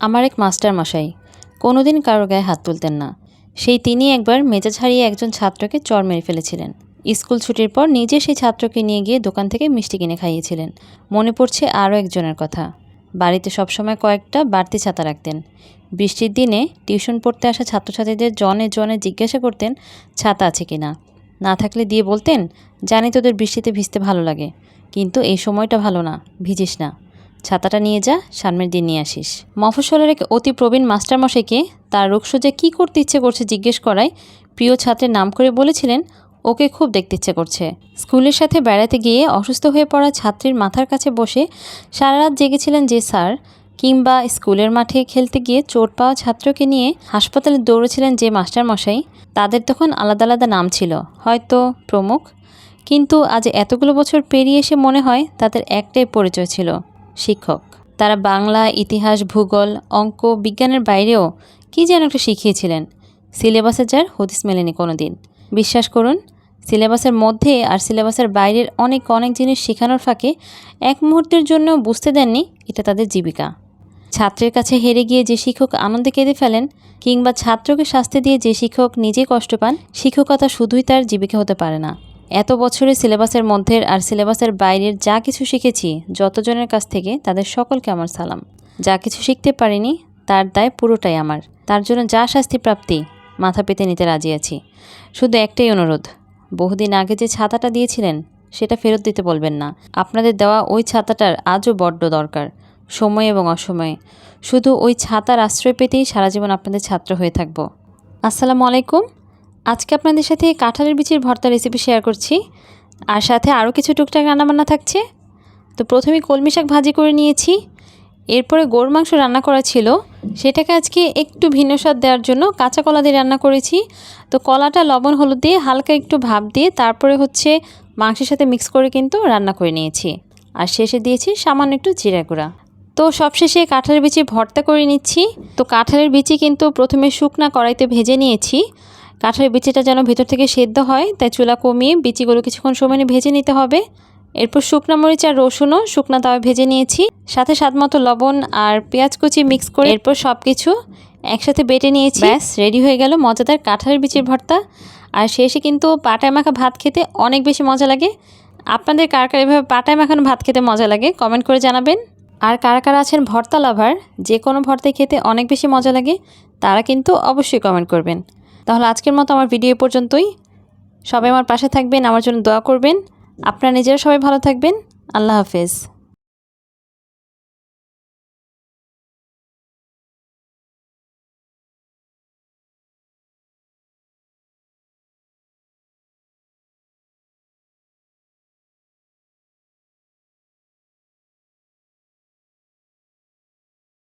আমার এক মাস্টার মশাই কোনোদিন কারও গায়ে হাত তুলতেন না। সেই তিনি একবার মেজাজ হারিয়ে একজন ছাত্রকে চর মেরে ফেলেছিলেন। স্কুল ছুটির পর নিজে সেই ছাত্রকে নিয়ে গিয়ে দোকান থেকে মিষ্টি কিনে খাইয়েছিলেন। মনে পড়ছে আরও একজনের কথা। বাড়িতে সবসময় কয়েকটা বাড়তি ছাতা রাখতেন। বৃষ্টির দিনে টিউশন পড়তে আসা ছাত্রছাত্রীদের জনে জনে জিজ্ঞাসা করতেন, ছাতা আছে কি না? না থাকলে দিয়ে বলতেন, জানি তোদের বৃষ্টিতে ভিজতে ভালো লাগে, কিন্তু এই সময়টা ভালো না, ভিজিস না। ছাতাটা নিয়ে যা, সামনের দিন নিয়ে আসিস। মফস্বলের এক অতি প্রবীণ মাস্টারমশাইকে তার রোগসজ্জায় কী করতে ইচ্ছে করছে জিজ্ঞেস করায় প্রিয় ছাত্রের নাম করে বলেছিলেন, ওকে খুব দেখতে ইচ্ছে করছে। স্কুলের সাথে বেড়াতে গিয়ে অসুস্থ হয়ে পড়া ছাত্রীর মাথার কাছে বসে সারা রাত জেগেছিলেন যে স্যার, কিংবা স্কুলের মাঠে খেলতে গিয়ে চোট পাওয়া ছাত্রকে নিয়ে হাসপাতালে দৌড়েছিলেন যে মাস্টারমশাই, তাদের তখন আলাদা আলাদা নাম ছিল, হয়তো প্রমুখ। কিন্তু আজ এতগুলো বছর পেরিয়ে এসে মনে হয় তাদের একটাই পরিচয় ছিল। শিক্ষক। তারা বাংলা, ইতিহাস, ভূগোল, অঙ্ক, বিজ্ঞানের বাইরেও কী যেন একটা শিখিয়েছিলেন। সিলেবাসে যার হদিস মেলেনি কোনো দিন বিশ্বাস করুন, সিলেবাসের মধ্যে আর সিলেবাসের বাইরের অনেক অনেক জিনিস শেখানোর ফাঁকে এক মুহূর্তের জন্য বুঝতে দেননি এটা তাদের জীবিকা। ছাত্রের কাছে হেরে গিয়ে যে শিক্ষক আনন্দে কেঁদে ফেলেন কিংবা ছাত্রকে শাস্তি দিয়ে যে শিক্ষক নিজে কষ্ট পান, শিক্ষকতা শুধুই তার জীবিকা হতে পারে না। এত বছরের সিলেবাসের মধ্যে আর সিলেবাসের বাইরের যা কিছু শিখেছি, যতজনের কাছ থেকে তাদের সকলকে আমার সালাম। যা কিছু শিখতে পারিনি, তার দায় পুরোটাই আমার। তার জন্য যা শাস্তি প্রাপ্তি, মাথা পেতে নিতে রাজি আছি। শুধু একটাই অনুরোধ, বহুদিন আগে যে ছাতাটা দিয়েছিলেন, সেটা ফেরত দিতে বলবেন না। আপনাদের দেওয়া ওই ছাতাটার আজও বড্ড দরকার, সময় এবং অসময়ে। শুধু ওই ছাতার আশ্রয় পেতেই সারা জীবন আপনাদের ছাত্র হয়ে থাকব। আসসালামু আলাইকুম। আজকে আপনাদের সাথে কাঁঠালের বিচির ভর্তা রেসিপি শেয়ার করছি। আর সাথে আরও কিছু টুকটাক রান্নাবান্না থাকছে। তো প্রথমে কলমি শাক ভাজি করে নিয়েছি। এরপরে গরুর মাংস রান্না করা ছিল। সেটাকে আজকে একটু ভিন্ন স্বাদ দেওয়ার জন্য কাঁচা কলা দিয়ে রান্না করেছি। তো কলাটা লবণ, হলুদ দিয়ে হালকা একটু ভাপ দিয়ে তারপরে হচ্ছে মাংসের সাথে মিক্স করে কিন্তু রান্না করে নিয়েছি। আর শেষে দিয়েছি সামান্য একটু জিরা গুঁড়া। তো সবশেষে কাঁঠালের বিচি ভর্তা করে নিচ্ছি। তো কাঁঠালের বিচি কিন্তু প্রথমে শুকনা কড়াইতে ভেজে নিয়েছি। কাঁঠালের বিচিটা যেন ভেতর থেকে সেদ্ধ হয়, তাই চুলা কমিয়ে বিচিগুলো কিছুক্ষণ সময় ভেজে নিতে হবে। এরপর শুকনো মরিচ আর রসুনও শুকনা তাওয়া ভেজে নিয়েছি। সাথে স্বাদ মতো লবণ আর পেঁয়াজ কুচি মিক্স করে এরপর সব কিছু একসাথে বেটে নিয়েছি। ব্যাস রেডি হয়ে গেল মজাদার কাঁঠালের বিচির ভর্তা। আর শেষে কিন্তু পাটায় মাখা ভাত খেতে অনেক বেশি মজা লাগে। আপনাদের কার কার এভাবে পাটায় মাখানো ভাত খেতে মজা লাগে কমেন্ট করে জানাবেন। আর কারা কারা আছেন ভর্তা লাভার যে কোনো ভর্তায় খেতে অনেক বেশি মজা লাগে, তারা কিন্তু অবশ্যই কমেন্ট করবেন। তাহলে আজকের মতো আমার ভিডিও পর্যন্তই। সবাই আমার পাশে থাকবেন, আমার জন্য দোয়া করবেন। আপনারা নিজেরা সবাই ভালো থাকবেন। আল্লাহ হাফেজ।